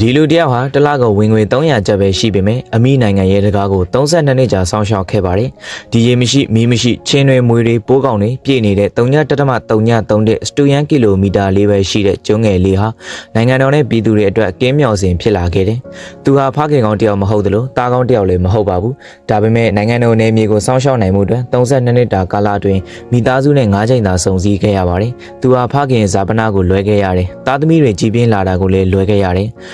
ဒီလူတယောက်ဟာတစ်လကိုဝင်ငွေ300ကျပ်ပဲရှိပေမဲ့အမိနိုင်ငံရဲ့တကားကို32နှစ်ကြာစောင့်ရှောက်ခဲ့ပါတယ်။ဒီရေမရှိမီးမရှိချင်းတွေမွေတွေပိုးကောင်တွေပြည့်နေတဲ့3.3.3တဲ့စတူယန်ကီလိုမီတာလေးပဲရှိတဲ့ကျွန်းငယ်လေးဟာနိုင်ငံတော်နဲ့ပြည်သူတွေအတွက်ကင်းမြောင်စင်ဖြစ်လာခဲ့တယ်။သူဟာဖခင်ကောင်တယောက်မဟုတ်သလိုတားကောင်တယောက်လည်းမဟုတ်ပါဘူး။ဒါပေမဲ့နိုင်ငံတော်နယ်မြေကိုစောင့်ရှောက်နိုင်မှုအတွက်32နှစ်တာကာလအတွင်းမိသားစုနဲ့9ချိန်သာစုံစည်းခဲ့ရပါတယ်။သူဟာဖခင်ဇာပနာကိုလွှဲခဲ့ရတယ်။သားသမီးတွေကြီးပြင်းလာတာကိုလည်းလွှဲခဲ့ရတယ်။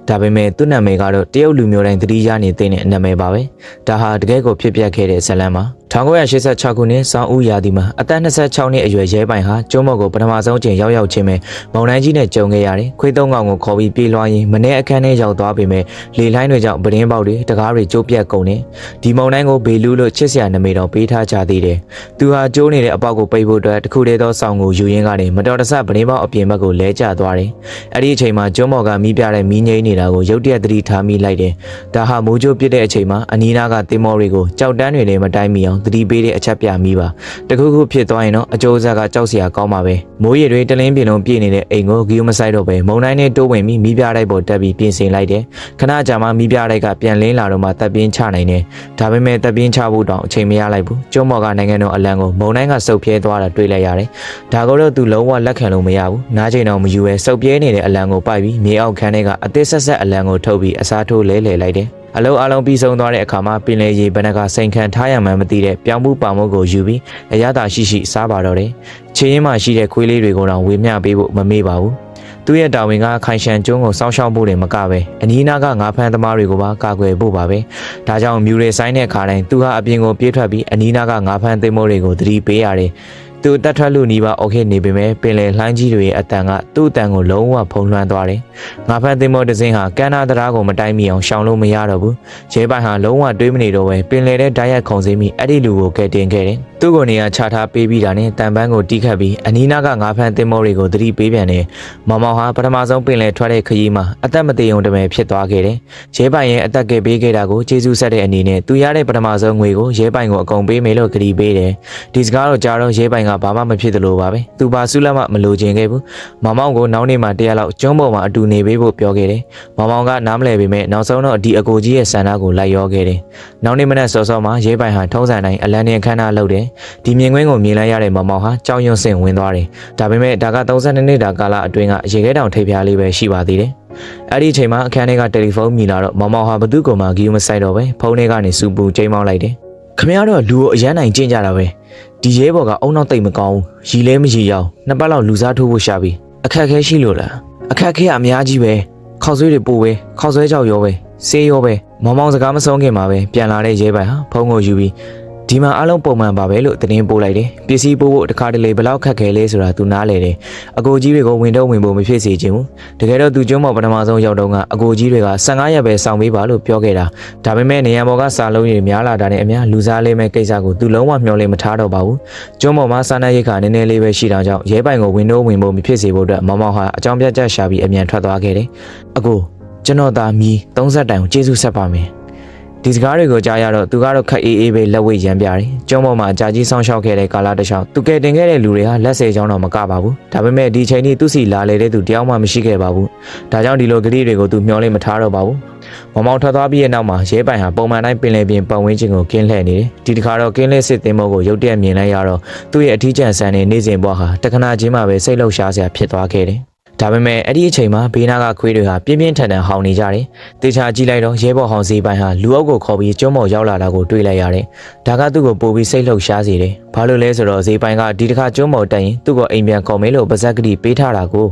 ဒါပေမဲ့သူ့နာမည်ကတော့တရုတ်လူမျိုးတိုင်းသတိရနေတဲ့နာမည်ပါပဲဒါဟာတကယ်ကိုဖြစ်ပျက်ခဲ့တဲ့ဇတ်လန်ပါ1986ခုနှစ်စောင်းဦးရာသီမှာအသက်26နှစ်အရွယ်ရဲပိုင်ဟာကျုံးမော်ကိုပထမဆုံးအချိန်ရောက်ရောက်ချင်းပဲမောင်နှိုင်းကြီးနဲ့ကြုံခဲ့ရတယ်ခွေးသုံးကောင်ကိုခေါ်ပြီးပြေးလွှားရင်းမနေ့အခန်းထဲရောက်သွားပေမဲ့လေလိုင်းတွေကြောင့်ပဒင်းပေါက်တွေတကားတွေကျိုးပြက်ကုန်တယ်ဒီမောင်နှိုင်းကိုဘေလူးလို့ချစ်စရာနာမည်တော်ပေးထားကြသေးတယ်သူဟာကျိုးနေတဲ့အပေါက်ကိုပိတ်ဖို့အတွက်တခုတည်းသောဆောင်ကိုယူရင်းကနေမတော်တဆပဒင်းပေါက်အပြင်ဘက်ကိုလဲကျသွားတယ်အဲ့ဒီအချိန်မှာကျုံးမော်ကမီးပြတဲ့မီးငိမ့်နေတာကိုရုတ်တရက်သတိထားမိလိုက်တယ်ဒါဟာမိုးကြိုးပစ်တဲ့အချိန်မှာအနီးနားကတင်မော်တွေကိုကြောက်တန်းတွေလည်းမတိုင်းမိအောင်သတိပေးတဲ့အချက်ပြမိပါတခုခုဖြစ်သွားရင်တော့အကျိုးဆက်ကကြောက်စရာကောင်းပါပဲမိုးရေတွေတလင်းပြင်လုံးပြည့်နေတဲ့အိမ်ကိုဂီယိုမဆိုင်တော့ပဲမုံတိုင်းနဲ့တိုးဝင်ပြီးမိပြတိုက်ပေါ်တက်ပြီးပြင်ဆင်လိုက်တယ်ခဏကြာမှမိပြတိုက်ကပြန်လင်းလာတော့မှတပ်ပြင်းချနိုင်တယ်ဒါပေမဲ့တပ်ပြင်းချဖို့တောင်အချိန်မရလိုက်ဘူးကျုံမော်ကနိုင်ငံတော်အလံကိုမုံတိုင်းကစုပ်ပြဲသွားတာတွေ့လိုက်ရတယ်ဒါကိုတော့သူလုံးဝလက်ခံလို့မရဘူးနားချိန်တော့မယူရဲစုပ်ပြဲနေတဲ့အလံကိုပိုက်ပြီးမြေအောက်ခန်းထဲကအသစ်ဆက်ဆက်အလံကိုထုတ်ပြီးအစားထိုးလဲလှယ်လိုက်တယ်အလုံးအလုံးပြီးဆုံးသွားတဲ့အခါမှာပင်လေရေဘဏ္ဍကစိန်ခံထားရမှန်းမသိတဲ့ပြောင်းမှုပါမှုကိုယူပြီးအရသာရှိရှိစားပါတော့တယ်။ခြေရင်းမှာရှိတဲ့ခွေးလေးတွေကိုတော့ဝေမျှပေးဖို့မမေ့ပါဘူး။သူ့ရဲ့တာဝန်ကခိုင်ရှန်ကျွန်းကိုစောင့်ရှောက်ဖို့တွေမကပဲအနီးနားကငါးဖမ်းသမားတွေကိုပါကာကွယ်ဖို့ပါပဲ။ဒါကြောင့်မြူရီဆိုင်တဲ့ခါတိုင်းသူဟာအပြင်ကိုပြေးထွက်ပြီးအနီးနားကငါးဖမ်းသင်္ဘောတွေကိုသတိပေးရတယ်။ သူတက်ထွက်လူနီးပါအော်ခေနေပေမဲ့ပင်လယ်လှိုင်းကြီးတွေရဲ့အတန်ကသူ့အတန်ကိုလုံးဝဖုံးလွှမ်းသွားတယ်။ငါဖန်သင်္ဘောတစ်စင်းဟာကန်နာတရားကိုမတိုင်းမိအောင်ရှောင်လို့မရတော့ဘူး။ရဲပိုင်ဟာလုံးဝတွေးမနေတော့ပဲပင်လယ်ထဲတိုက်ရိုက်ခုန်စင်းပြီးအဲ့ဒီလူကိုကယ်တင်ခဲ့တယ်။သူ့ကိုနေရာချထားပေးပြီးတာနဲ့တန်ပန်းကိုတီးခတ်ပြီးအနီးနားကငါဖန်သင်္ဘောတွေကိုသတိပေးပြန်တယ်။မောင်မောင်ဟာပထမဆုံးပင်လယ်ထွက်တဲ့ခရီးမှာအသက်မသေးုံတမယ်ဖြစ်သွားခဲ့တယ်။ရဲပိုင်ရဲ့အသက်ကယ်ပေးခဲ့တာကိုကျေးဇူးဆက်တဲ့အနေနဲ့သူရတဲ့ပထမဆုံးငွေကိုရဲပိုင်ကိုအကုန်ပေးမယ်လို့ကတိပေးတယ်။ဒီစကားတော့ကြားတော့ရဲပိုင်ကဘာမှမဖြစ်သလိုပါပဲသူပါဆုလက်မမလိုချင်ခဲ့ဘူးမောင်မောင်ကိုနောက်နေ့မှတရက်လောက်ကျုံးပေါ်မှာအတူနေပေးဖို့ပြောခဲ့တယ်မောင်မောင်ကနားမလည်ပေမဲ့နောက်ဆုံးတော့ဒီအကိုကြီးရဲ့ဆန္ဒကိုလိုက်ရောခဲ့တယ်နောက်နေ့မနက်စောစောမှာရဲပိုင်ဟာထုံးစံတိုင်းအလန်နေခန်းနာလုပ်တယ်ဒီမြင်ကွင်းကိုမြင်လိုက်ရတဲ့မောင်မောင်ဟာကြောင်ရွံ့စင်ဝင်သွားတယ်ဒါပေမဲ့ဒါက32နှစ်တာကာလအတွင်းကရေခဲတောင်ထိပ်ဖျားလေးပဲရှိပါသေးတယ်အဲ့ဒီအချိန်မှာအခန်းထဲကတယ်လီဖုန်းမြည်လာတော့မောင်မောင်ဟာဘသူ့ကိုမှဂီယူမဆိုင်တော့ပဲဖုန်းထဲကနေစူပူချိန်မောင်းလိုက်တယ် ခမရတော့လူကိုအရန်နိုင်ကျင့်ကြတာပဲဒီရဲဘော်ကအုံနောက်တိတ်မကောင်းဘူးရီလဲမရီရောက်နှစ်ပတ်လောက်လူစားထိုးဖို့ရှာပြီအခက်ခဲရှိလို့လားအခက်ခဲကအများကြီးပဲခေါက်ဆွေးတွေပို့ပဲခေါက်ဆွဲကြောက်ရောပဲဆေးရောပဲမောင်မောင်စကားမဆုံးခင်မှာပဲပြန်လာတဲ့ရဲပိုင်ဟာဖုန်းကိုယူပြီး ဒီမှာအားလုံးပုံမှန်ပါပဲလို့သတင်းပို့လိုက်တယ်ပစ္စည်းပို့ဖို့တခါတလေဘယ်လောက်ခက်ခဲလဲဆိုတာသူနားလေတယ်အကိုကြီးတွေကိုဝင်တော့ဝင်ဖို့မဖြစ်စေချင်ဘူးတကယ်တော့သူကျုံးမော်ပထမဆုံးရောက်တော့ကအကိုကြီးတွေက15ရက်ပဲစောင့်ပေးပါလို့ပြောခဲ့တာဒါပေမဲ့နေရန်ဘော်ကစာလုံးတွေများလာတာနဲ့အများလူစားလေးမဲ့ကိစ္စကိုသူလုံးဝမျှော်လင့်မထားတော့ပါဘူးကျုံးမော်မှာစာနာရိတ်ခါနည်းနည်းလေးပဲရှိတာကြောင့်ရဲပိုင်ကိုဝင်တော့ဝင်ဖို့မဖြစ်စေဖို့အတွက်မောင်မောင်ဟာအကြောင်းပြချက်ရှာပြီးအမြန်ထွက်သွားခဲ့တယ်အကိုကျွန်တော်သားမီး30တိုင်ကိုကျေးဇူးဆက်ပါမယ် ဒီစကားတွေကိုကြားရတော့သူကတော့ခက်အေးအေးပဲလက်ဝဲရမ်းပြတယ်။ကျုံးပေါ်မှာအကြာကြီးဆောင်းရှောက်ခဲ့တဲ့ကာလာတစ်ချောင်းသူကယ်တင်ခဲ့တဲ့လူတွေဟာလက်စေချောင်းတော့မကပါဘူး။ဒါပေမဲ့ဒီချိန်ထိသူ့စီလာလေတဲ့သူတယောက်မှမရှိခဲ့ပါဘူး။ဒါကြောင့်ဒီလိုကလေးတွေကိုသူမျှော်လင့်မထားတော့ပါဘူး။မောင်မောင်ထွက်သွားပြီးရဲ့နောက်မှာရဲပိုင်ဟာပုံမှန်တိုင်းပင်လယ်ပြင်ပတ်ဝန်းကျင်ကိုကင်းလှည့်နေတယ်။ဒီတစ်ခါတော့ကင်းလှည့်စစ်သင်္ဘောကိုရုတ်တရက်မြင်လိုက်ရတော့သူ့ရဲ့အထီးကျန်ဆန်တဲ့နေစဉ်ဘဝဟာတခဏချင်းမှပဲစိတ်လှုပ်ရှားစရာဖြစ်သွားခဲ့တယ်။ ဒါပေမဲ့အဲ့ဒီအချိန်မှာဘေးနားကခွေးတွေဟာပြင်းပြင်းထန်ထန်ဟောင်နေကြတယ်။တေချာကြည့်လိုက်တော့ရဲဘော်ဟောင်စီပိုင်းဟာလူအုပ်ကိုခေါ်ပြီးကျွန်းပေါ်ရောက်လာတာကိုတွေ့လိုက်ရတယ်။ဒါကသူ့ကိုပို့ပြီးစိတ်လှုပ်ရှားစေတယ်။ဘာလို့လဲဆိုတော့ဇေပိုင်းကဒီတစ်ခါကျွန်းပေါ်တက်ရင်သူ့ကိုအိမ်ပြန်ခေါ်မယ်လို့ပါဇက်ကတိပေးထားတာကို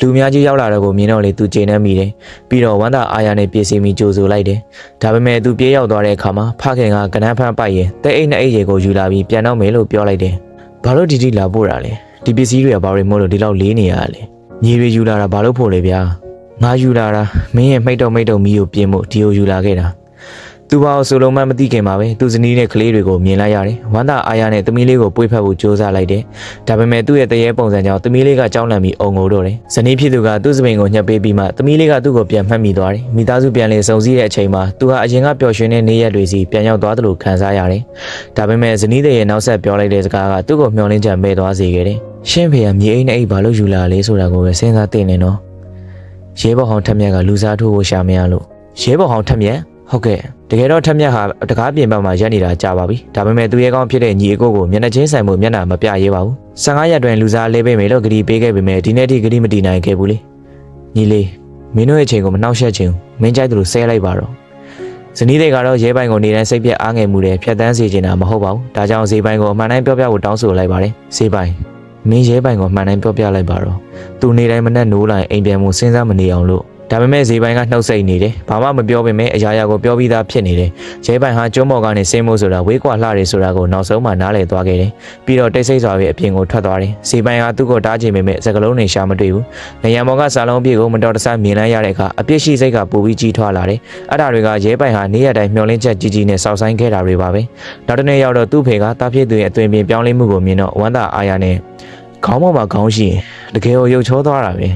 လူများကြီးရောက်လာတော့ကိုမြင်တော့လေသူကျေနပ်မိတယ်။ပြီးတော့ဝမ်းသာအားရနဲ့ပြည့်စုံပြီးကြိုဆိုလိုက်တယ်။ဒါပေမဲ့သူပြေးရောက်သွားတဲ့အခါမှာဖခင်ကကနန်းဖန်းပိုက်ရင်တဲ့အိတ်နဲ့အိတ်ရေကိုယူလာပြီးပြန်တော့မယ်လို့ပြောလိုက်တယ်။ဘာလို့ဒီတိလာပို့တာလဲ။ဒီပစ္စည်းတွေကဘာတွေမို့လို့ဒီလောက်လေးနေရလဲ။ ညီတွေယူလာတာဘာလို့ဖို့လဲဗျာငါယူလာတာမင်းရဲ့မိတ်တုံမိတ်တုံမီးကိုပြင်ဖို့ဒီကိုယူလာခဲ့တာသူဘာကိုဆိုလုံးမမသိခင်မှာပဲသူဇနီးနဲ့ကလေးတွေကိုမြင်လိုက်ရတယ်ဝမ်းသာအားရနဲ့သမီးလေးကိုပွေ့ဖက်ဖို့ကြိုးစားလိုက်တယ်ဒါပေမဲ့သူ့ရဲ့တရေပုံစံကြောင့်သမီးလေးကကြောက်လန့်ပြီးအုံငိုတော့တယ်ဇနီးဖြစ်သူကသူ့စပင်ကိုညှက်ပေးပြီးမှသမီးလေးကသူ့ကိုပြန်မှတ်မိသွားတယ်မိသားစုပြန်လည်စုံစည်းတဲ့အချိန်မှာသူဟာအရင်ကပျော်ရွှင်တဲ့နေ့ရက်တွေစီပြန်ရောက်သွားသလိုခံစားရတယ်ဒါပေမဲ့ဇနီးတဲ့ရဲ့နောက်ဆက်ပြောလိုက်တဲ့စကားကသူ့ကိုမျှော်လင့်ချက်မဲ့သွားစေခဲ့တယ် ရှင်းဖေကမြေအိမ်နဲ့အိမ်ဘာလို့ယူလာလဲဆိုတာကိုပဲစဉ်းစားသိနေတော့ရဲဘော်ဟောင်းထက်မြက်ကလူစားထိုးဖို့ရှာမရလို့ရဲဘော်ဟောင်းထက်မြက်ဟုတ်ကဲ့တကယ်တော့ထက်မြက်ဟာတကားပြင်ဘက်မှာရက်နေတာကြာပါပြီဒါပေမဲ့သူရဲကောင်းဖြစ်တဲ့ညီအကိုကိုမျက်နှာချင်းဆိုင်မှုမျက်နှာမပြရဲပါဘူး15ရက်တွင်လူစားလေးပေးမယ်လို့ဂရီပေးခဲ့ပေမဲ့ဒီနေ့ထိဂရီမတီနိုင်ခဲ့ဘူးလေညီလေးမင်းတို့ရဲ့ချိန်ကိုမနှောက်ယှက်ချင်ဘူးမင်းကြိုက်သလိုဆဲလိုက်ပါတော့ဇနီးတွေကတော့ရဲပိုင်ကိုနေတိုင်းစိတ်ပြက်အားငယ်မှုတွေဖြတ်တန်းစေချင်တာမဟုတ်ပါဘူးဒါကြောင့်ဇေပိုင်ကိုအမှန်တိုင်းပြောပြဖို့တောင်းဆိုလိုက်ပါတယ်ဇေပိုင် မင်းရဲပိုင်ကိုအမှန်တိုင်းပြောပြလိုက်ပါတော့သူနေတိုင်းမနဲ့နိုးလိုက်အိမ်ပြန်မှုစဉ်းစားမနေအောင်လို့ ဒါပေမဲ့ဇေပိုင်ကနှုတ်ဆက်နေတယ်ဘာမှမပြောပေမဲ့အရာရာကိုပြောပြီးသားဖြစ်နေတယ်ရဲပိုင်ဟာကျွန်းမော်ကနေဆင်းမို့ဆိုတာဝေးကွာလှတယ်ဆိုတာကိုနောက်ဆုံးမှနားလည်သွားခဲ့တယ်ပြီးတော့တိတ်ဆိတ်စွာပဲအပြင်ကိုထွက်သွားတယ်ဇေပိုင်ဟာသူ့ကိုတားချင်ပေမဲ့စကလုံးတွေရှာမတွေ့ဘူးနေရမော်ကစာလုံးအပြည့်ကိုမတော်တဆမြင်လိုက်ရတဲ့အခါအပြစ်ရှိစိတ်ကပူပြီးကြီးထွားလာတယ်အဲ့ဒါတွေကရဲပိုင်ဟာနေ့ရက်တိုင်းမျောလင်းချက်ကြီးကြီးနဲ့စောက်ဆိုင်ခဲ့တာတွေပါပဲနောက်တစ်နေ့ရောက်တော့သူ့ဖေကတားဖြစ်သူရဲ့အသွင်ပြင်ပြောင်းလဲမှုကိုမြင်တော့ဝမ်းသာအားရနဲ့ခေါင်းပေါ်မှာခေါင်းရှိရင်တကယ်ကိုရုပ်ချောသွားတာပဲ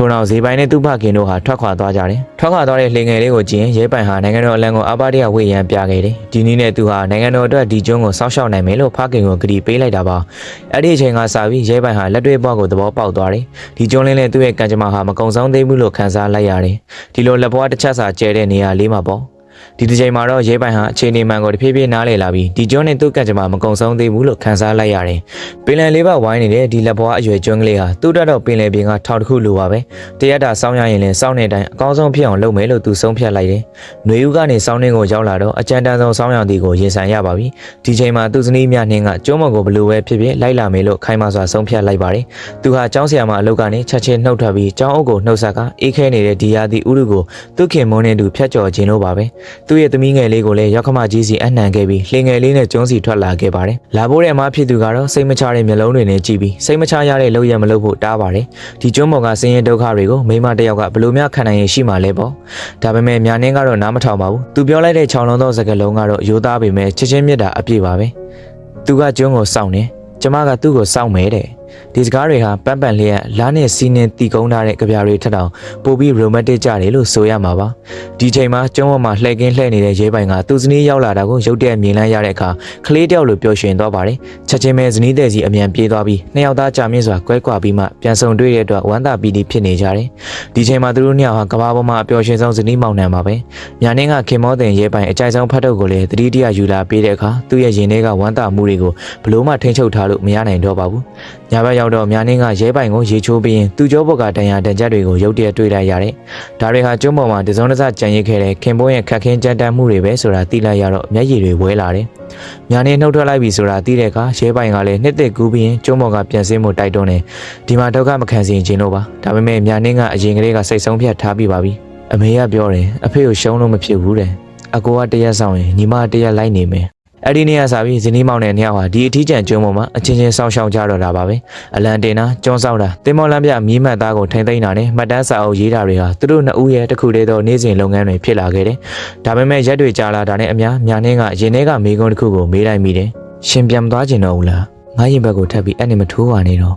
ထို့နောက်ဇေပိုင်နဲ့သူ့ဖခင်တို့ဟာထွက်ခွာသွားကြတယ်။ထွက်ခွာသွားတဲ့လှေငယ်လေးကိုကြည့်ရင်ရဲပိုင်ဟာနိုင်ငံတော်အလံကိုအပါတရဝေရန်ပြခဲ့တယ်။ဒီနည်းနဲ့သူဟာနိုင်ငံတော်အတွက်ဒီကျွန်းကိုစောင့်ရှောက်နိုင်မယ်လို့ဖခင်ကကတိပေးလိုက်တာပါ။အဲ့ဒီအချိန်ကစပြီးရဲပိုင်ဟာလက်တွေ့ဘဝကိုသဘောပေါက်သွားတယ်။ဒီကျွန်းလေးနဲ့သူ့ရဲ့ကံကြမ္မာဟာမကုံဆုံးသေးဘူးလို့ခန်းစားလိုက်ရတယ်။ဒီလိုလက်ဘွားတစ်ချက်စာကျဲတဲ့နေရာလေးမှာပေါ့။ ဒီတစ်ချိန်မှာတော့ရဲပိုင်ဟာအခြေအနေမှန်ကိုတဖြည်းဖြည်းနားလည်လာပြီးဒီကျွန်းနဲ့သူ့ကံကြမ္မာမကုံဆုံးသေးဘူးလို့ခန်းစားလိုက်ရတယ်။ပင်လယ်လေးပါဝိုင်းနေတဲ့ဒီလက်ဘွားအရွယ်ကျွန်းကလေးဟာသူ့တက်တော့ပင်လယ်ပြင်ကထောက်တစ်ခုလိုပါပဲ။တရက်တာစောင်းရရင်လည်းစောင်းတဲ့အတိုင်းအကောင်းဆုံးဖြစ်အောင်လုပ်မယ်လို့သူဆုံးဖြတ်လိုက်တယ်။ຫນွေဦးကနေစောင်းနှင်းကိုရောက်လာတော့အကြံတန်းဆုံးစောင်းရောင်တီကိုရင်ဆိုင်ရပါပြီ။ဒီချိန်မှာသူ့ဇနီးမြနှင်းကကျွန်းမော်ကိုဘလို့ပဲဖြစ်ဖြစ်လိုက်လာမယ်လို့ခိုင်းမစွာဆုံးဖြတ်လိုက်ပါတယ်။သူဟာကျောင်းဆရာမအလုပ်ကနေချက်ချင်းနှုတ်ထွက်ပြီးကျောင်းအုပ်ကိုနှုတ်ဆက်ကအေးခဲနေတဲ့ဒီယာတီဥရုကိုသူ့ခင်မုန်းနေသူဖျက်ကျော်ခြင်းလို့ပါပဲ။သူ့ရဲ့သမီးငယ်လေးကိုလည်းရောက်ခမကြီးစီအနှံခဲ့ပြီးလှင်ငယ်လေးနဲ့ကျွန်းစီထွက်လာခဲ့ပါတယ်။လာဖို့တဲ့အမဖြစ်သူကတော့စိတ်မချတဲ့မျက်လုံးတွေနဲ့ကြည့်ပြီးစိတ်မချရတဲ့လောက်ရမလို့ဖို့တားပါတယ်။ဒီကျွန်းပေါ်ကဆင်းရဲဒုက္ခတွေကိုမိမတစ်ယောက်ကဘလို့များခံနိုင်ရင်ရှိမှလဲပေါ့။ဒါပေမဲ့ညာနှင်းကတော့နားမထောင်ပါဘူး။သူပြောလိုက်တဲ့ခြောင်လုံးသောစကားလုံးကတော့ရိုးသားပေမဲ့ချစ်ချင်းမြတ်တာအပြည့်ပါပဲ။သူကကျွန်းကိုစောင့်နေ။ကျမကသူ့ကိုစောင့်မယ်တဲ့။ ဒီစကားတွေဟာပန်းပန်လျက်လားနဲ့စီးနှင်းတီကုန်းထားတဲ့ကြပြားတွေထက်တောင်ပိုပြီး romantic ကြတယ်လို့ဆိုရမှာပါ။ဒီချိန်မှာကျွန်းပေါ်မှာလှည့်ကင်းလှည့်နေတဲ့ရဲပိုင်ကသူ့ဇနီးရောက်လာတာကိုရုတ်တရက်မြင်လိုက်ရတဲ့အခါကလေးတယောက်လိုပျော်ရွှင်သွားပါတယ်။ချက်ချင်းပဲဇနီးတဲ့စီအမြန်ပြေးသွားပြီးနှစ်ယောက်သားကြာမြင့်စွာကွဲကွာပြီးမှပြန်ဆုံတွေ့တဲ့အတွက်ဝမ်းသာပီတိဖြစ်နေကြတယ်။ဒီချိန်မှာသူတို့နှစ်ယောက်ဟာကဘာပေါ်မှာအပျော်ရွှင်ဆုံးဇနီးမောင်နှံပါပဲ။ညာနှင်းကခင်မောတင်ရဲပိုင်အကြိုက်ဆုံးဖတ်ထုတ်ကိုလည်းတတိတရယူလာပေးတဲ့အခါသူ့ရဲ့ရင်ထဲကဝမ်းသာမှုတွေကိုဘလို့မှထိန်းချုပ်ထားလို့မရနိုင်တော့ပါဘူး။ညာဘက်ရောက်တော့ညာနှင်းကရဲပိုင်ကိုရေချိုးပြီးရင်သူ့ကြောဘက်ကတန်ရာတန်ကြက်တွေကိုရုတ်တရက်တွေ့လိုက်ရတယ်။ဒါတွေဟာကျွန်းပေါ်မှာတစုံတစ်စကြံရစ်ခဲ့တဲ့ခင်ပွန်းရဲ့ခက်ခင်းကြမ်းတမ်းမှုတွေပဲဆိုတာသိလိုက်ရတော့မျက်ရည်တွေဝဲလာတယ်။ညာနှင်းနှုတ်ထွက်လိုက်ပြီဆိုတာသိတဲ့အခါရဲပိုင်ကလည်းနှစ်သက်ကူးပြီးရင်ကျွန်းပေါ်ကပြန်ဆင်းမှုတိုက်တွန်းတယ်။ဒီမှာဒုက္ခမခံစေခြင်းလို့ပါ။ဒါပေမဲ့ညာနှင်းကအရင်ကလေးကစိတ်ဆုံးဖြတ်ထားပြီးပါပြီ။အမေကပြောတယ်အဖေကိုရှုံးလို့မဖြစ်ဘူးတဲ့အကိုကတရက်ဆောင်ရင်ညီမကတရက်လိုက်နေမယ် အဲ့ဒီနေ့ကစားပြီးဇနီးမောင်နဲ့နှစ်ယောက်ဟာဒီအထီးကျန်ကျွန်းပေါ်မှာအချင်းချင်းစောင့်ရှောက်ကြတော့တာပါပဲအလန်တင်တာကျွန်းဆောက်တာတင်မောလမ်းပြမြီးမှတ်သားကိုထိမ့်သိမ်းတာနဲ့မှတ်တမ်းစာအုပ်ရေးတာတွေဟာသူတို့နှစ်ဦးရဲ့တစ်ခုတည်းသောနေ့စဉ်လုပ်ငန်းတွေဖြစ်လာခဲ့တယ်ဒါပေမဲ့ရက်တွေကြာလာတာနဲ့အများညာနှင်းကရင်ထဲကမိကုန်းတစ်ခုကိုမေးလိုက်မိတယ်ရှင်ပြန်မသွားကျင်တော့ဘူးလားငါရင်ဘက်ကိုထပ်ပြီးအဲ့နဲ့မထိုးပါနဲ့တော့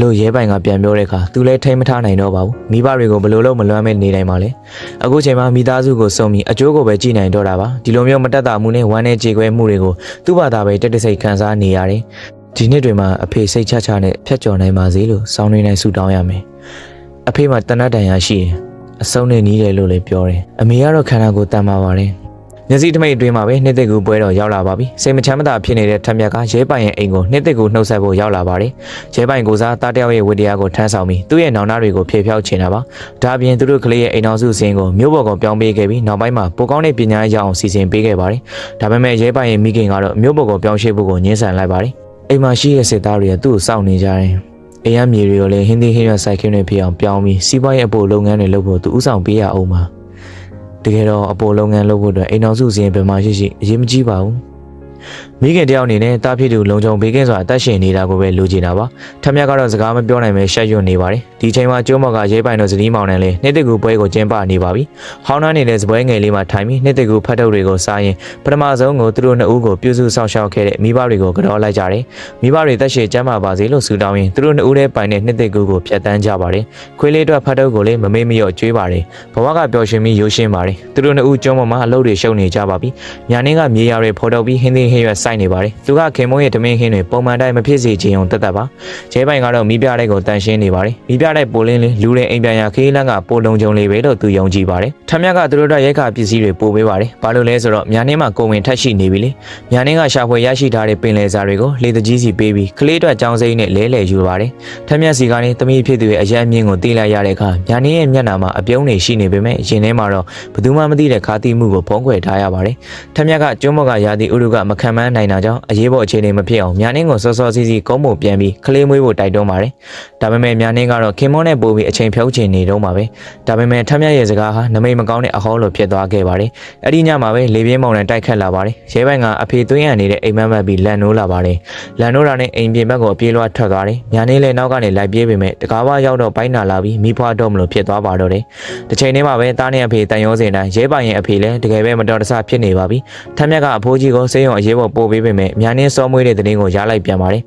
လို့ရဲပိုင်ကပြန်ပြောတဲ့အခါသူလည်းထိမ့်မထားနိုင်တော့ပါဘူးမိဘတွေကိုဘယ်လိုလုပ်မလွမ်းမဲနေနိုင်ပါလဲအခုချိန်မှာမိသားစုကိုစုံပြီးအကျိုးကိုပဲကြည်နိုင်တော့တာပါဒီလိုမျိုးမတက်တာမှုနဲ့ဝမ်းနဲ့ကြေခွဲမှုတွေကိုသူ့ဘာသာပဲတက်တစိတ်ခံစားနေရတယ်ဒီနှစ်တွေမှာအဖေစိတ်ချချနဲ့ဖြတ်ကျော်နိုင်ပါစေလို့စောင်းနေနိုင်ဆုတောင်းရမယ်အဖေမှာတနတ်တန်ရာရှိတယ်အဆုံးနဲ့နီးတယ်လို့လည်းပြောတယ်အမေကတော့ခန္ဓာကိုယ်တန်ပါပါတယ် မျက်စိထမိတ်အတွင်းမှာပဲနှစ်သက်ကူပွဲတော်ရောက်လာပါပြီစိတ်မချမ်းမသာဖြစ်နေတဲ့ထက်မြက်ကရဲပိုင်ရဲ့အိမ်ကိုနှစ်သက်ကူနှုတ်ဆက်ဖို့ရောက်လာပါတယ်ရဲပိုင်ကိုစားတားတယောက်ရဲ့ဝတ္တရားကိုထမ်းဆောင်ပြီးသူ့ရဲ့နောင်နာတွေကိုဖျေဖျောက်ချင်တာပါဒါအပြင်သူတို့ကလေးရဲ့အိမ်အောင်စုစင်းကိုမြို့ပေါ်ကပြောင်းပေးခဲ့ပြီးနောက်ပိုင်းမှာပိုကောင်းတဲ့ပညာရအောင်စီစဉ်ပေးခဲ့ပါတယ်ဒါပေမဲ့ရဲပိုင်ရဲ့မိခင်ကတော့မြို့ပေါ်ကပြောင်းရွှေ့ဖို့ကိုညှင်းဆန်လိုက်ပါတယ်အိမ်မှာရှိတဲ့စစ်သားတွေကသူ့ကိုစောင့်နေကြတယ်အိမ်ရမြေတွေကိုလည်းဟင်းသီးဟင်းရွက်စိုက်ခင်းတွေဖြစ်အောင်ပြောင်းပြီးစီးပွားရေးအဖို့လုပ်ငန်းတွေလုပ်ဖို့သူဥဆောင်ပေးရအောင်ပါ တကယ်တော့အပေါ်လုပ်ငန်းလုပ်ဖို့အတွက်အိမ်အောင်စုစင်းဘယ်မှာရှိရှိအရေးမကြီးပါဘူး မိခင်တယောက်အနေနဲ့တားဖြစ်သူလုံခြုံဘေးကင်းစွာအသက်ရှင်နေတာကိုပဲလိုချင်တာပါထက်မြက်ကတော့စကားမပြောနိုင်ပဲရှက်ရွံ့နေပါတယ်ဒီချိန်မှာကျိုးမော်ကရဲပိုင်တို့ဇနီးမောင်နဲ့လည်းနှစ်တကူပွဲကိုကျင်းပနေပါပြီဟောင်းနှမ်းနေတဲ့စပွဲငယ်လေးမှာထိုင်ပြီးနှစ်တကူဖတ်ထုတ်တွေကိုစားရင်ပထမဆုံးကိုသူတို့နှစ်ဦးကိုပြုစုဆောင်ရှောက်ခဲ့တဲ့မိဘတွေကိုကြောလိုက်ကြတယ်မိဘတွေသက်ရှည်ကျမ်းမာပါစေလို့ဆုတောင်းရင်သူတို့နှစ်ဦးနဲ့ပိုင်တဲ့နှစ်တကူကိုဖျက်ဆီးကြပါတယ်ခွေးလေးအတွက်ဖတ်ထုတ်ကိုလည်းမမေ့မလျော့ကျွေးပါတယ်ဘဝကပျော်ရွှင်ပြီးရိုးရှင်းပါတယ်သူတို့နှစ်ဦးကျုံးပေါ်မှာအလုပ်တွေရှုပ်နေကြပါပြီညာနှင်းကမြေယာတွေဖော်ထုတ်ပြီးဟင်းသီးဟဟင်းရွက်စိုက်နေပါတယ်သူကခင်မုန်းရဲ့သမင်းဟင်းတွေပုံမှန်တိုင်းမဖြစ်စေချင်အောင်တတ်တတ်ပါရဲပိုင်ကတော့မိပြတဲ့ကိုတန်ရှင်းနေပါတယ်မိပြတဲ့ပိုလင်းလေးလူတွေအိမ်ပြန်ရခေးလန်းကပိုလုံးကြုံလေးပဲလို့သူယုံကြည်ပါတယ်ထမ်းမြတ်ကသူတို့တို့ရဲခါပစ္စည်းတွေပို့ပေးပါတယ်ဘာလို့လဲဆိုတော့ညာနှင်းမှာကိုဝင်ထက်ရှိနေပြီလေညာနှင်းကရှာဖွေရရှိထားတဲ့ပင်လယ်စာတွေကိုလေတကြီးစီပေးပြီးကလေးအတွက်ကြောင်းစိမ့်နဲ့လဲလှယ်ယူပါတယ်ထမ်းမြတ်စီကနေတမီးဖြစ်သူရဲ့အရန်မြင့်ကိုတီးလိုက်ရတဲ့အခါညာနှင်းရဲ့မျက်နှာမှာအပြုံးတွေရှိနေပေမဲ့ရင်ထဲမှာတော့ဘယ်သူမှမသိတဲ့ခါတိမှုကိုဖုံးကွယ်ထားရပါတယ်ထမ်းမြတ်ကကျွန်းမော့ကရာသီဥတုကမခံမန်းနိုင်တာကြောင့်အရေးပေါ်အခြေအနေမဖြစ်အောင်ညာနှင်းကိုစောစောစီးစီးကုန်းပုံပြန်ပြီးကလေးမွေးဖို့တိုက်တွန်းပါတယ်ဒါပေမဲ့ညာနှင်းကတော့ခင်မွန်းနဲ့ပို့ပြီးအချိန်ဖြုတ်ချင်နေတော့မှာပဲဒါပေမဲ့ထမ်းမြတ်ရဲ့စကားဟာနမိတ်မကောင်းတဲ့အဟောလိုဖြစ်သွားခဲ့ပါတယ်အဲ့ဒီညမှာပဲလေပြင်းမောင်နဲ့တိုက်ခတ်လာပါတယ်ရဲဘိုင်ကအဖေသွင်းရနေတဲ့အိမ်မက်မက်ပြီးလန်နိုးလာပါတယ်လန်နိုးတာနဲ့အိမ်ပြင်ဘက်ကိုအပြေးလွှတ်ထွက်သွားတယ်ညာနှင်းလည်းနောက်ကနေလိုက်ပြေးပေမဲ့တကားဝရောက်တော့ပိုင်းနာလာပြီးမိဖွားတော့မလို့ဖြစ်သွားပါတော့တယ်တစ်ချိန်တည်းမှာပဲတားနဲ့အဖေတန်ရုံးစင်တိုင်းရဲပိုင်ရဲ့အဖေလည်းတကယ်ပဲမတော်တဆဖြစ်နေပါပြီထမ်းမြတ်ကအဖိုးကြီးကိုစေးရုံအရေးပေါ်ပို့ပေးပေမဲ့ညာနှင်းစောမွေးတဲ့တဲ့တင်ကိုရလိုက်ပြန်ပါတယ်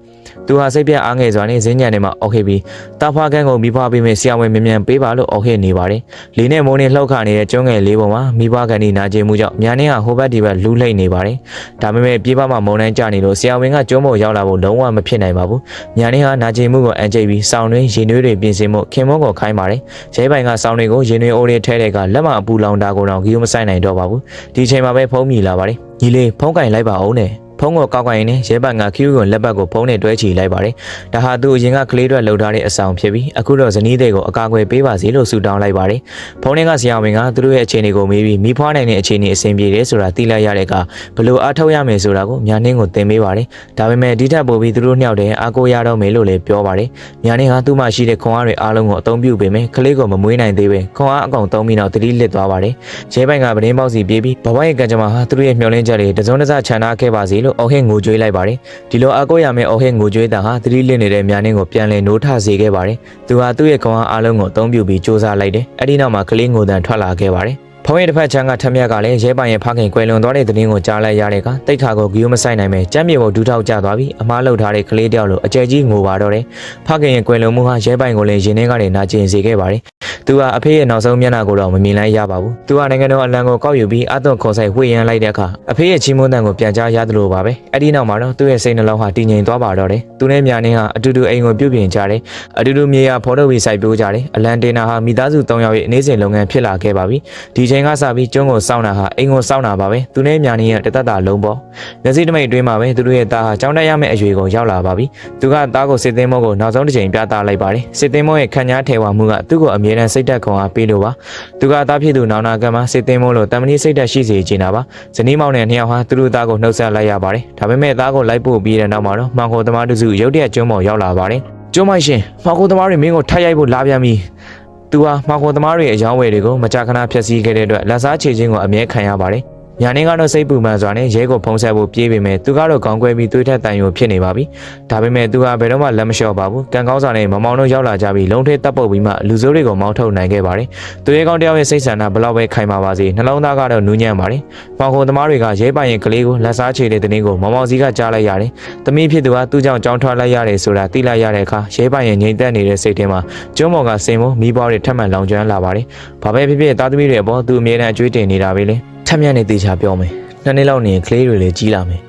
သူဟာစိတ်ပြတ်အားငယ်စွာနဲ့ဇင်းညံနေမှာအော်ခဲ့ပြီးတာဖာကန်းကိုမိဖွားပေးမယ်ဆရာဝန်မြန်မြန်ပေးပါလို့အော်ခဲ့နေပါတယ်။လေးနဲ့မိုးနဲ့လှုပ်ခနေတဲ့ကျွန်းငယ်လေးပေါ်မှာမိဖွားကန်ဒီနာကျင်မှုကြောင့်မြန်နေကဟိုဘက်ဒီဘက်လူးလှိမ့်နေပါတယ်။ဒါပေမဲ့ပြေးပါမှမုံနှမ်းကြနေလို့ဆရာဝန်ကကျွန်းပေါ်ရောက်လာဖို့လုံးဝမဖြစ်နိုင်ပါဘူး။မြန်နေဟာနာကျင်မှုကိုအန်ကျိတ်ပြီးစောင်းတွင်းရင်နွေးတွေပြင်ဆင်မှုခင်မုန်းကိုခိုင်းပါတယ်။ရဲပိုင်ကစောင်းတွေကိုရင်နွေးအိုးတွေထဲတဲ့ကလက်မအပူလောင်တာကိုတော့ဂီယိုမဆိုင်နိုင်တော့ပါဘူး။ဒီချိန်မှာပဲဖုံးမြည်လာပါတယ်။ညီလေးဖုံးကင်လိုက်ပါအောင်နဲ့ ဖုံးကိုကောက်ကိုင်းနေရဲဘတ်ကခီးကိုလက်ဘက်ကိုဖုံးနဲ့တွဲချီလိုက်ပါတယ်။ဒါဟာသူအရင်ကကလေးတွေလှုပ်ထားတဲ့အဆောင်ဖြစ်ပြီးအခုတော့ဇနီးတွေကိုအကာအကွယ်ပေးပါစေလို့ဆုတောင်းလိုက်ပါတယ်။ဖုံးနဲ့ကဆရာဝန်ကသူတို့ရဲ့အခြေအနေကိုမေးပြီးမိဖွားနိုင်တဲ့အခြေအနေအဆင်ပြေတယ်ဆိုတာသိလိုက်ရတဲ့အခါဘလို့အားထုတ်ရမယ်ဆိုတာကိုညာနှင်းကိုသင်ပေးပါတယ်။ဒါပေမဲ့ဒီထက်ပိုပြီးသူတို့ညှောက်တဲ့အားကိုးရတော့မယ်လို့လည်းပြောပါတယ်။ညာနှင်းဟာသူ့မှာရှိတဲ့ခွန်အားတွေအားလုံးကိုအသုံးပြုပေမဲ့ကလေးကိုမမွေးနိုင်သေးပဲခွန်အားအကောင်သုံးပြီးတော့တတိလစ်သွားပါတယ်။ရဲပိုင်ကပတင်းပေါက်စီပြေးပြီးဘဝရဲ့ကံကြမ္မာဟာသူတို့ရဲ့မျှော်လင့်ချက်တွေတစုံတစခြံထားခဲ့ပါစေလို့အော်ဟစ်ငိုကြွေးလိုက်ပါတယ်။ဒီလိုအကောရမယ့်အော်ဟစ်ငိုကြွေးတာဟာသတိလစ်နေတဲ့မြန်နှင်းကိုပြန်လည်နိုးထစေခဲ့ပါတယ်။သူဟာသူ့ရဲ့ကောင်အားလုံးကိုအသုံးပြုပြီးစ조사လိုက်တယ်။အဲ့ဒီနောက်မှာကလေးငိုတန်ထွက်လာခဲ့ပါတယ်။ ဖုံးရဲ့တစ်ဖက်ချမ်းကထက်မြက်ကလည်းရဲပိုင်ရဲ့ဖခင်ကွယ်လွန်သွားတဲ့သတင်းကိုကြားလိုက်ရတဲ့အခါတိတ်ခါကိုဂီယိုမဆိုင်နိုင်ပဲကြမ်းမြေပေါ်ဒူးထောက်ကျသွားပြီးအမားလှုပ်ထားတဲ့ကလေးတယောက်လိုအကျယ်ကြီးငိုပါတော့တယ်။ဖခင်ရဲ့ကွယ်လွန်မှုဟာရဲပိုင်ကိုလည်းရင်ထဲကနေနာကျင်စေခဲ့ပါတယ်။သူဟာအဖေရဲ့နောက်ဆုံးမျက်နှာကိုတော့မမြင်လိုက်ရပါဘူး။သူဟာနိုင်ငံတော်အလံကိုကောက်ယူပြီးအသွင်ခေါ်ဆိုင်ဝှေ့ရမ်းလိုက်တဲ့အခါအဖေရဲ့ချီးမွမ်းတန်ကိုပြန်ကြားရတယ်လို့ပါပဲ။အဲ့ဒီနောက်မှာတော့သူ့ရဲ့စိတ်နှလုံးဟာတည်ငြိမ်သွားပါတော့တယ်။သူနဲ့မြာနေဟာအတူတူအိမ်ကိုပြုတ်ပြင်ကြတယ်။အတူတူမြေယာဖော်ထုတ်ပြီးစိုက်ပျိုးကြတယ်။အလန်တင်နာဟာမိသားစု၃ယောက်ရဲ့အနေစဉ်လုပ်ငန်းဖြစ်လာခဲ့ပါပြီ။ဒီချိန်ကစပြီးကျွန်းကိုစောင့်တာဟာအိမ်ကိုစောင့်တာပါပဲ။သူနဲ့မြာနေရဲ့တသက်တာလုံးပေါ်မျက်စိတမိတ်အတွင်းမှာပဲသူတို့ရဲ့သားဟာကြောင်းတက်ရမယ့်အရွယ်ကိုရောက်လာပါပြီ။သူကသားကိုစစ်သင်းမောကိုနောက်ဆုံးတစ်ချိန်ပြသလိုက်ပါတယ်။စစ်သင်းမောရဲ့ခံညားထဲဝမှုကသူ့ကိုအမြဲတမ်းစိတ်သက်ခွန်အားပေးလို့ပါ။သူကသားဖြစ်သူနောင်နာကံမှာစစ်သင်းမောလို့တမန်ကြီးစိတ်သက်ရှိစေချင်တာပါ။ဇနီးမောင်နဲ့နှစ်ယောက်ဟာသူတို့သားကိုနှုတ်ဆက်လိုက်ရပါတယ်။ဒါပေမဲ့သားကိုလိုက်ပို့ပြီးတဲ့နောက်မှာတော့မှန်ခိုသမားတို့စုရုတ်တရက်ကျွန်းပေါ်ရောက်လာပါတယ်။ကျွန်းမရှင်မှန်ခိုသမားတွေမင်းကိုထိုက်ရိုက်ဖို့လာပြန်ပြီ။ သူဟာမှန်ခိုသမားတွေအယောင်းဝယ်တွေကိုမကြာခဏဖျက်ဆီးခဲ့တဲ့အတွက်လက်စားချေခြင်းကိုအမြဲခံရပါတယ်။ ညာနေကတော့စိတ်ပူမှန်စွာနဲ့ရဲကိုဖုံးဆက်ဖို့ပြေးပေမဲ့သူကတော့ခေါင်းကွဲပြီးသွေးထက်တန်ရုံဖြစ်နေပါပြီ။ဒါပေမဲ့သူကဘယ်တော့မှလက်မလျှော့ပါဘူး။ကံကောင်းစွာနဲ့မမောင်တို့ရောက်လာကြပြီးလုံထဲတပ်ပုတ်ပြီးမှလူစိုးတွေကိုမောင်းထုတ်နိုင်ခဲ့ပါတယ်။သူရဲကောင်းတယောက်ရဲ့စိတ်ဆန္ဒဘလောက်ပဲခိုင်မာပါစေနှလုံးသားကတော့နူးညံ့ပါတယ်။ပေါင်ခုံသမားတွေကရဲပိုင်ရင်ကလေးကိုလက်စားချေတဲ့တဲ့င်းကိုမောင်မောင်စီကကြားလိုက်ရတယ်။သမီးဖြစ်သူကသူ့ကြောင့်ကြောင်းထွက်လိုက်ရတယ်ဆိုတာသိလိုက်ရတဲ့အခါရဲပိုင်ရင်ငြိမ်သက်နေတဲ့စိတ်ထဲမှာကျွန်းပေါ်ကစင်မို့မိဘတွေထပ်မံလောင်ကျွမ်းလာပါတယ်။ဘာပဲဖြစ်ဖြစ်သားသမီးတွေအပေါ်သူအမြဲတမ်းအကျွေးတင်နေတာပဲလေ။ ထပ်မြက်နေသေးချာပြောမယ်။နှစ်နှစ်လောက်နေရင်ကလေးတွေလည်းကြီးလာမယ်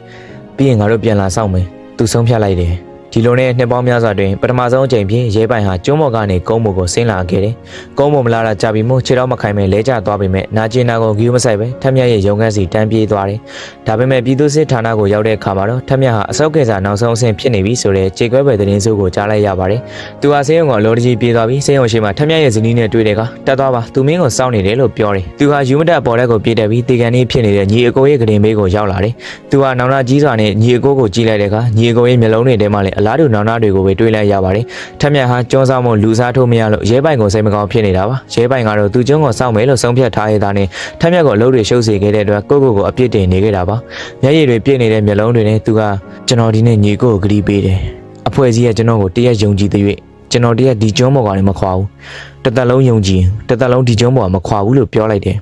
ပြီးရင်ငါတို့ပြန်လာဆောင်မယ်သူဆုံးဖြတ်လိုက်တယ် ဒီလိုနဲ့နှစ်ပေါင်းများစွာတွင်ပထမဆုံးအကြိမ်ဖြင့်ရဲပိုင်ဟာကျွန်းပေါ်ကနေကုန်းပေါ်ကိုဆင်းလာခဲ့တယ်။ကုန်းပေါ်မလာတာကြာပြီမို့ခြေတော်မခိုင်မဲ့လဲကျသွားပေမဲ့နာကျင်နာကိုဂီယူမဆိုင်ပဲထက်မြက်ရဲ့ရုံခန်းစီတန်းပြေးသွားတယ်။ဒါပေမဲ့ပြည်သူစစ်ဌာနကိုရောက်တဲ့အခါမှာတော့ထက်မြက်ဟာအစောက်ကဲစာနောက်ဆုံးအဆင့်ဖြစ်နေပြီဆိုတဲ့ကြေကွဲပဲသတင်းစိုးကိုကြားလိုက်ရပါတယ်။သူဟာဆေးရုံကလော်တကြီးပြေးသွားပြီးဆေးရုံရှိမှထက်မြက်ရဲ့ဇနီးနဲ့တွေ့တဲ့အခါတက်သွားပါသူမင်းကိုစောင့်နေတယ်လို့ပြောတယ်။သူဟာယူမတက်ပေါ်တဲ့ကိုပြေးတက်ပြီးတေကန်လေးဖြစ်နေတဲ့ညီအကိုရဲ့ကရင်မေးကိုရောက်လာတယ်။သူဟာနောင်နာကြီးစွာနဲ့ညီအကိုကိုကြည့်လိုက်တဲ့အခါညီအကိုရဲ့မျက်လုံးတွေထဲမှာလည်းအလားတူနောင်နာတွေကိုပဲတွေးလိုက်ရပါတယ်။ထက်မြက်ဟာကျွန်းဆောင်မှုလူစားထိုးမရလို့ရဲပိုင်ကိုစိတ်မကောင်းဖြစ်နေတာပါ။ရဲပိုင်ကတော့သူကျွန်းကိုစောင့်မယ်လို့ဆုံးဖြတ်ထားရတာနဲ့ထက်မြက်ကိုအလုပ်တွေရှုပ်စေခဲ့တဲ့အတွက်ကိုကိုကိုအပြစ်တင်နေခဲ့တာပါ။မျက်ရည်တွေပြည့်နေတဲ့မျက်လုံးတွေနဲ့သူကကျွန်တော်ဒီနေ့ညီကိုကိုဂရီပေးတယ်။အဖွဲ့အစည်းကကျွန်တော်ကိုတရက်ယုံကြည်တဲ့၍ကျွန်တော်တရက်ဒီကျွန်းပေါ်ကနေမခွာဘူး။တစ်သက်လုံးယုံကြည်တစ်သက်လုံးဒီကျွန်းပေါ်ကမခွာဘူးလို့ပြောလိုက်တယ်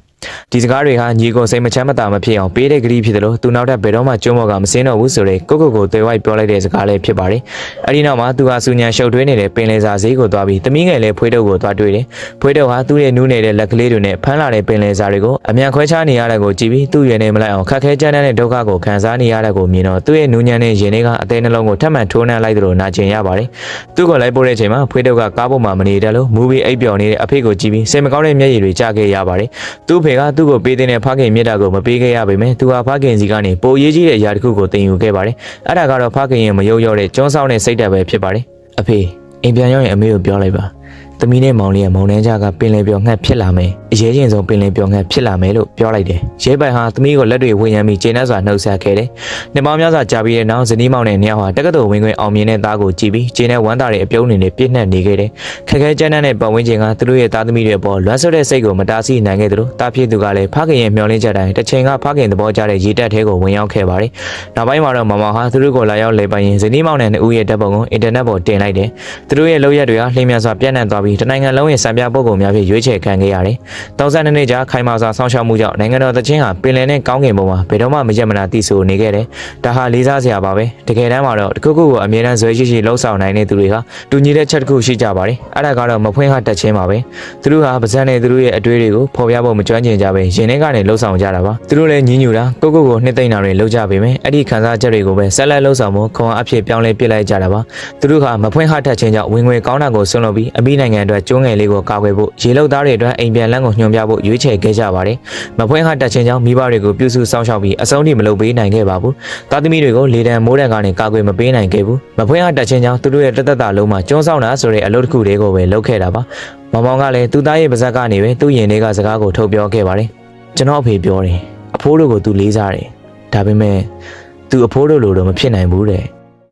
ဒီစကားတွေဟာညီကိုစိတ်မချမ်းမသာမဖြစ်အောင်ပေးတဲ့ကတိဖြစ်တယ်လို့သူနောက်ထပ်ဘယ်တော့မှကျွန်းမော်ကမစင်းတော့ဘူးဆိုတဲ့ကိုကိုကိုသွေဝိုက်ပြောလိုက်တဲ့စကားလေးဖြစ်ပါတယ်။အဲဒီနောက်မှာသူဟာစူညာရှုပ်ထွေးနေတဲ့ပင်လယ်စာဈေးကိုသွားပြီးတမီးငယ်လေးဖွေးတုပ်ကိုသွားတွေ့တယ်။ဖွေးတုပ်ဟာသူ့ရဲ့နူးနေတဲ့လက်ကလေးတွေနဲ့ဖမ်းလာတဲ့ပင်လယ်စာတွေကိုအမြန်ခွဲခြားနေရတဲ့ကိုကြည့်ပြီးသူ့ရွယ်နေမလိုက်အောင်ခက်ခဲကြမ်းတမ်းတဲ့ဒုက္ခကိုခံစားနေရတဲ့ကိုမြင်တော့သူ့ရဲ့နူးညံ့တဲ့ရင်ထဲကအသေးနှလုံးကိုထပ်မံထိုးနှံလိုက်သလိုနာကျင်ရပါတယ်။သူ့ကိုလိုက်ပို့တဲ့အချိန်မှာဖွေးတုပ်ကကားပေါ်မှာမနေတတ်လို့မူဗီအိပ်ပျော်နေတဲ့အဖေကိုကြည့်ပြီးစိတ်မကောင်းတဲ့မျက်ရည်တွေကျခဲ့ရပါတယ်။သူ့ဖေကသူ့ကိုပေးတဲ့ဖခင်မြတ်တာကိုမပေးခဲ့ရပေမဲ့သူဟာဖခင်စီကနေပိုရေးကြီးတဲ့အရာတစ်ခုကိုတင်ယူခဲ့ပါတယ်။အဲ့ဒါကတော့ဖခင်ရဲ့မယုံရော့တဲ့ကျွန်းဆောင်တဲ့စိတ်ဓာတ်ပဲဖြစ်ပါတယ်။အဖေအိမ်ပြန်ရောက်ရင်အမေကိုပြောလိုက်ပါ။ သမီးနဲ့မောင်လေးရဲ့မောင်နှန်းကြကပင်လယ်ပြော်ငှက်ဖြစ်လာမယ်။အရေးချင်းဆုံးပင်လယ်ပြော်ငှက်ဖြစ်လာမယ်လို့ပြောလိုက်တယ်။ရဲပိုင်ဟာသမီးကိုလက်တွေဝှေ့ရမ်းပြီးကျေနပ်စွာနှုတ်ဆက်ခဲ့တယ်။နှစ်ပေါင်းများစွာကြာပြီးတဲ့နောက်ဇနီးမောင်နဲ့နှစ်ယောက်ဟာတက္ကသိုလ်ဝင်ခွင့်အောင်မြင်တဲ့သားကိုကြည့်ပြီးကျေနပ်ဝမ်းသာတဲ့အပြုံးနေနဲ့ပြည့်နှက်နေခဲ့တယ်။ခက်ခဲကြမ်းတမ်းတဲ့ပတ်ဝန်းကျင်ကသူတို့ရဲ့သားသမီးတွေအပေါ်လွမ်းဆွတဲ့စိတ်ကိုမတားဆီးနိုင်ခဲ့သလိုတားဖြစ်သူကလည်းဖခင်ရဲ့မျှော်လင့်ချက်တိုင်းတစ်ချိန်ကဖခင်သဘောကျတဲ့ရေတက်ထဲကိုဝင်ရောက်ခဲ့ပါတယ်။နောက်ပိုင်းမှာတော့မမောင်ဟာသူတို့ကိုလာရောက်လေပိုင်ရင်ဇနီးမောင်နဲ့နှစ်ဦးရဲ့တပ်ပုံကိုအင်တာနက်ပေါ်တင်လိုက်တယ်။သူတို့ရဲ့လုပ်ရက်တွေကလှိမ့်မြန်စွာပြန့်နှံ့သွားပြီးတနိုင်ငံလုံးရဲ့စံပြပုံကုန်များဖြင့်ရွေးချယ်ခံခဲ့ရတယ်။32နှစ်ကြာခိုင်မာစွာဆောင်းရှောက်မှုကြောင့်နိုင်ငံတော်သချင်းဟာပင်လယ်နဲ့ကောင်းကင်ဘုံမှာဘယ်တော့မှမရက်မနာတည်ဆိုနေခဲ့တယ်။ဒါဟာလေးစားစရာပါပဲ။တကယ်တမ်းမှာတော့တစ်ခုခုကိုအမြဲတမ်းဇွဲရှိရှိလှုပ်ဆောင်နိုင်တဲ့သူတွေဟာတူညီတဲ့ချက်တစ်ခုရှိကြပါတယ်။အဲ့ဒါကတော့မဖွင့်ဟတက်ချင်းပါပဲ။သူတို့ဟာပါဇက်နဲ့သူတို့ရဲ့အတွေ့တွေကိုဖော်ပြဖို့မကြွမ်းကျင်ကြပဲရင်ထဲကနေလှုပ်ဆောင်ကြတာပါ။သူတို့လည်းညှဉ်းညူတာကိုကိုကိုနှစ်သိမ့်တာတွေလှုပ်ကြပေမဲ့အဲ့ဒီခံစားချက်တွေကိုပဲဆက်လက်လှုပ်ဆောင်ဖို့ခွန်အားအဖြစ်ပြောင်းလဲပစ်လိုက်ကြတာပါ။သူတို့ဟာမဖွင့်ဟတက်ချင်းကြောင့်ဝင်ငွေကောင်းတာကိုဆွန့်လွတ်ပြီးအမိနိုင်ငံအတွက်ကျိုးငယ်လေးကိုကာကွယ်ဖို့ရေလုံသားတွေအတွက်အိမ်ပြန်လန်းကိုညွှန်ပြဖို့ရွေးချယ်ခဲ့ကြပါတယ်။မဖွင့်ဟတက်ချင်းကြောင့်မိဘတွေကိုပြုစုစောင့်ရှောက်ပြီးအဆုံးထိမလုပ်ပေးနိုင်ခဲ့ပါဘူး။သားသမီးတွေကိုလေတံမိုးတံကနေကာကွယ်မပေးနိုင်ခဲ့ဘူး။မဖွင့်ဟတက်ချင်းကြောင့်သူတို့ရဲ့တသက်တာလုံးမှာကျွန်းဆောင်တာဆိုတဲ့အလုပ်တစ်ခုတွေကိုပဲလုပ်ခဲ့တာပါ။မောင်မောင်ကလည်းသူ့သားရဲ့ပါဇက်ကနေပဲသူ့ရင်တွေကစကားကိုထုတ်ပြောခဲ့ပါတယ်။ကျွန်တော်အဖေပြောတယ်။အဖိုးတို့ကိုသူလေးစားတယ်။ဒါပေမဲ့သူအဖိုးတို့လိုတော့မဖြစ်နိုင်ဘူးတဲ့။